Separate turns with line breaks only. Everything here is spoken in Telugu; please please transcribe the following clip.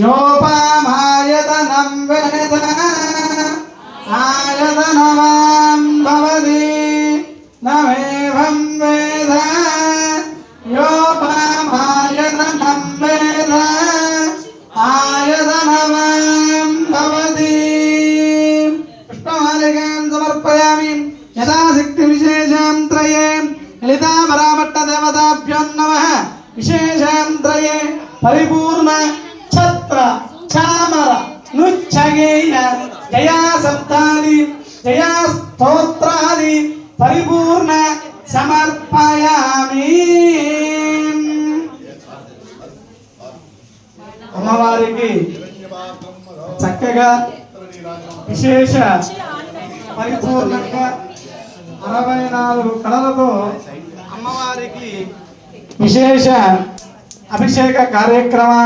योपामायतनं वेद आयतनवां भवति न मेभं वेद योपामायतनं वेद आयतनवां भवति पुष्पमालिकां समर्पयामि यथाशक्तिविशेषां त्रये ललितापराभट्टदेवताभ्यो नमः विशेषां त्रये परिपूर्ण ఛత్ర చామర నుచ్చగేయ జయా సప్తాది జయా స్తోత్రాది పరిపూర్ణ సమర్పయామి. అమ్మవారికి చక్కగా విశేష పరిపూర్ణంగా అరవై నాలుగు కళలతో అమ్మవారికి విశేష అభిషేక కార్యక్రమాన్ని